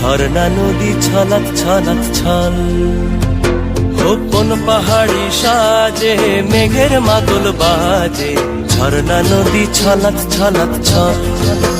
ঝর্ণা নদী ছলক ছলক ছল। কোন পাহাড়ি সাজে, মেঘের মাদল বাজে। ঝর্ণা নদী ছলক ছলক ছল।